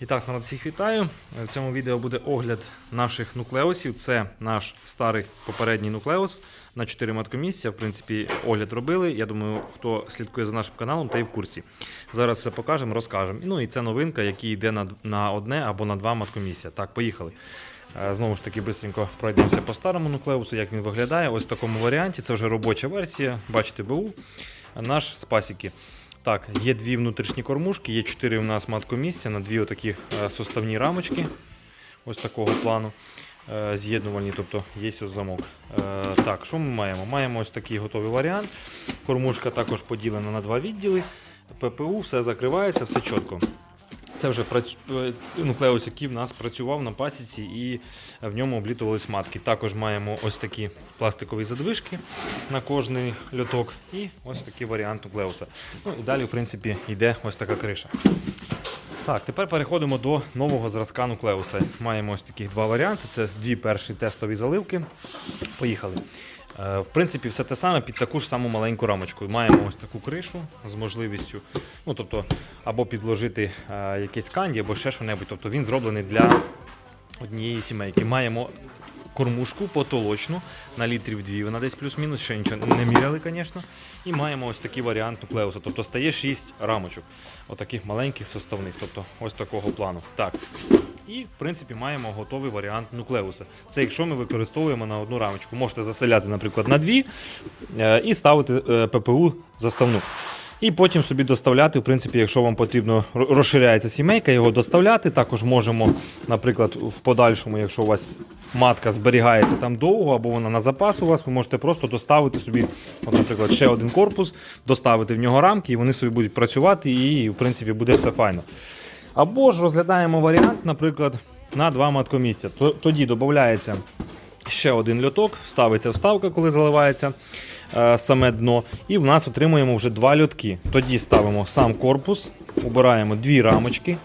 І так, народ всіх вітаю. В цьому відео буде огляд наших нуклеусів. Це наш старий попередній нуклеус на 4 маткомісця. В принципі, огляд робили. Я думаю, хто слідкує за нашим каналом, та й в курсі. Зараз все покажемо, розкажемо. Ну і це новинка, який йде на, на одне або на два маткомісця. Так, поїхали. Е, Знову ж таки, швидко пройдемося по старому нуклеусу, як він виглядає. Ось в такому варіанті. Це вже робоча версія. Бачите, БУ. Наш з пасіки. Так, є дві внутрішні кормушки, є чотири у нас маткомісця на дві отакі е, суставні рамочки. Ось такого плану. е, З'єднувальні, тобто є ось замок. Е, Так, що ми маємо? Маємо ось такий готовий варіант. Кормушка також поділена на два відділи. ППУ, все закривається, все чітко. Це вже прац... е, нуклеус, який в нас працював на пасіці і в ньому облітувались матки. Також маємо ось такі пластикові задвижки на кожний льоток і ось такий варіант нуклеуса. Ну і далі, в принципі, йде ось така криша. Так, тепер переходимо до нового зразка нуклеуса. Маємо ось таких два варіанти. Це дві перші тестові заливки. Поїхали. Е, В принципі, все те саме під таку ж саму маленьку рамочку. Маємо ось таку кришу з можливістю, ну тобто, або підложити е, якесь канді, або ще що-небудь. Тобто він зроблений для однієї сімейки. Маємо кормушку потолочну на літрів 2, вона десь плюс-мінус, ще нічого не міряли, звісно. І маємо ось такий варіант нуклеуса. Тобто стає 6 рамочок, отаких маленьких составних, тобто ось такого плану. Так. І, в принципі, маємо готовий варіант нуклеуса. Це якщо ми використовуємо на одну рамочку. Можете заселяти, наприклад, на дві е, і ставити е, ППУ заставну. І потім собі доставляти, в принципі, якщо вам потрібно розширяється сімейка, його доставляти. Також можемо, наприклад, в подальшому, якщо у вас матка зберігається там довго, або вона на запас у вас, ви можете просто доставити собі, от, наприклад, ще один корпус, доставити в нього рамки, і вони собі будуть працювати, і в принципі буде все файно. Або ж розглядаємо варіант, наприклад, на два маткомісця. Тоді додається ще один льоток, ставиться вставка, коли заливається е, саме дно. І в нас отримуємо вже два льотки. Тоді ставимо сам корпус, обираємо дві рамочки.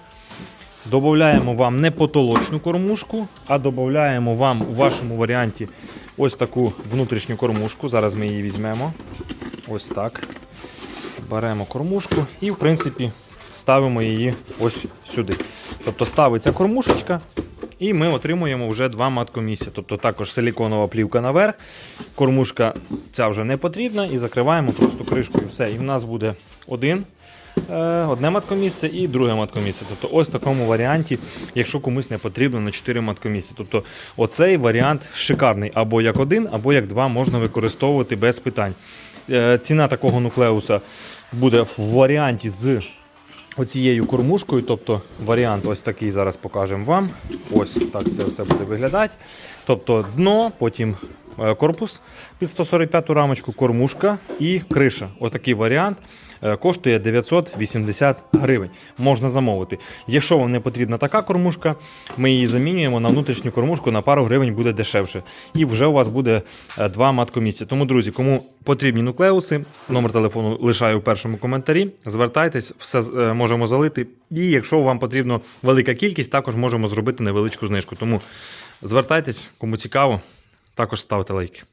Додаємо вам не потолочну кормушку, а додаємо вам у вашому варіанті ось таку внутрішню кормушку. Зараз ми її візьмемо. Ось так. Беремо кормушку і, в принципі, ставимо її ось сюди. Тобто ставиться кормушечка, і ми отримуємо вже два маткомісця. Тобто також силіконова плівка наверх. Кормушка ця вже не потрібна, і закриваємо просто кришкою. Все. І в нас буде один. е, Одне маткомісце і друге маткомісце. Тобто ось в такому варіанті, якщо комусь не потрібно на 4 маткомісця. Тобто оцей варіант шикарний. Або як один, або як два можна використовувати без питань. Е, Ціна такого нуклеуса буде в варіанті з оцією кормушкою. Тобто варіант ось такий зараз покажемо вам. Ось так це все буде виглядати. Тобто дно, потім корпус під 145 рамочку, кормушка і криша. Ось такий варіант. Е, Коштує 980 гривень. Можна замовити. Якщо вам не потрібна така кормушка, ми її замінюємо на внутрішню кормушку на пару гривень буде дешевше. І вже у вас буде е, два маткомісця. Тому, друзі, кому потрібні нуклеуси, номер телефону лишаю в першому коментарі. Звертайтесь, все е, можемо залити. І якщо вам потрібна велика кількість, також можемо зробити невеличку знижку. Тому звертайтесь, кому цікаво, також ставте лайки.